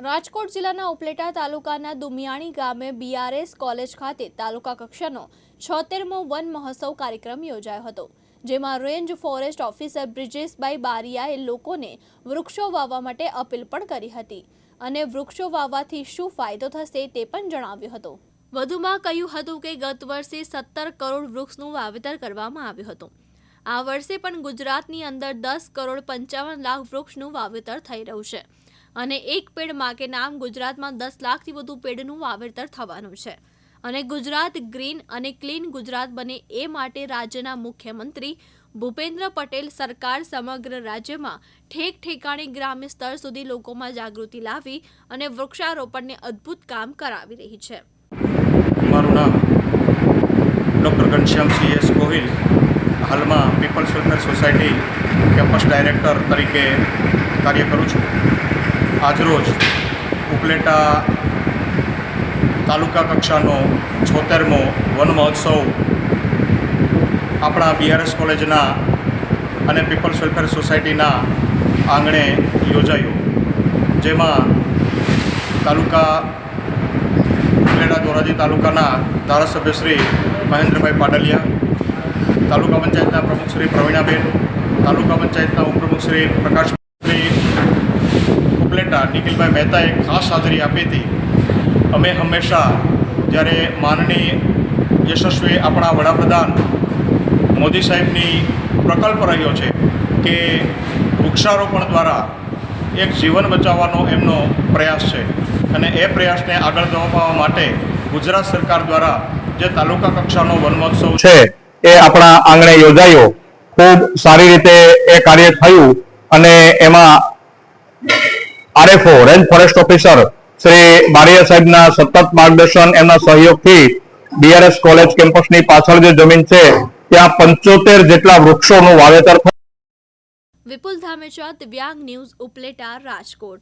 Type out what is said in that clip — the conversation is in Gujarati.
રાજકોટ જિલ્લાના ઉપલેટા તાલુકાના દુમિયાણી ગામે બીઆરએસ કોલેજ ખાતે તાલુકા કક્ષાનો છોતેરમો વન મહોત્સવ કાર્યક્રમ યોજાયો હતો, જેમાં રેન્જ ફોરેસ્ટ ઓફિસર બ્રિજેશભાઈ બારિયાએ લોકોને વૃક્ષો વાવવા માટે અપીલ પણ કરી હતી અને વૃક્ષો વાવવાથી શું ફાયદો થશે તે પણ જણાવ્યું હતું. વધુમાં કહ્યું હતું કે ગત વર્ષે સત્તર કરોડ વૃક્ષનું વાવેતર કરવામાં આવ્યું હતું. આ વર્ષે પણ ગુજરાતની અંદર દસ કરોડ પંચાવન લાખ વૃક્ષનું વાવેતર થઈ રહ્યું છે. અને એક પેડ માકે નામ ગુજરાતમાં દસ લાખથી વધુ પેડનું વાવેતર થવાનું છે. અને ગુજરાત ગ્રીન અને ક્લીન ગુજરાત બને એ માટે રાજ્યના મુખ્યમંત્રી ભૂપેન્દ્ર પટેલ સરકાર સમગ્ર રાજ્યમાં ઠેક ઠેકાણે ગ્રામ્ય સ્તર સુધી લોકોમાં જાગૃતિ લાવી અને વૃક્ષારોપણને અદ્ભુત કામ કરાવી રહી છે. મારું નામ doctor Ghanshyam C S Gohil. હાલમાં people's welfare society campus director તરીકે કાર્ય કરું છું. આજરોજ ઉપલેટા તાલુકા કક્ષાનો છોતેરમો વન મહોત્સવ આપણા બીઆરએસ કોલેજના અને પીપલ્સ વેલફેર સોસાયટીના આંગણે યોજાયો. જેમાં તાલુકા ઉપલેટા ધોરાજી તાલુકાના ધારાસભ્ય શ્રી મહેન્દ્રભાઈ પાડલિયા, તાલુકા પંચાયતના પ્રમુખ શ્રી પ્રવીણાબેન, તાલુકા પંચાયતના ઉપપ્રમુખ શ્રી પ્રકાશ ઉપલેટા નિખિલભાઈ મહેતાએ ખાસ હાજરી આપી હતી. અમે હંમેશા જ્યારે માનની યશસ્વી આપણા વડાપ્રધાન મોદી સાહેબની પ્રકલ્પ રહ્યો છે કે વૃક્ષારોપણ દ્વારા એક જીવન બચાવવાનો એમનો પ્રયાસ છે. અને એ પ્રયાસને આગળ ધપાવવા માટે ગુજરાત સરકાર દ્વારા જે તાલુકા કક્ષાનો વનમહોત્સવ છે, એ આપણા આંગણે યોજાયો. ખૂબ સારી રીતે એ કાર્ય થયું અને એમાં RFO range forest officer Shri Bariya સાહેબના સતત માર્ગદર્શન એમના સહયોગથી બીઆરએસ કોલેજ કેમ્પસની પાછળ જે જમીન છે, ત્યાં પંચોતેર જેટલા વૃક્ષોનું વાવેતર વિપુલ ધામેચા દિવ્યાંગ ન્યૂઝ ઉપલેટા, રાજકોટ.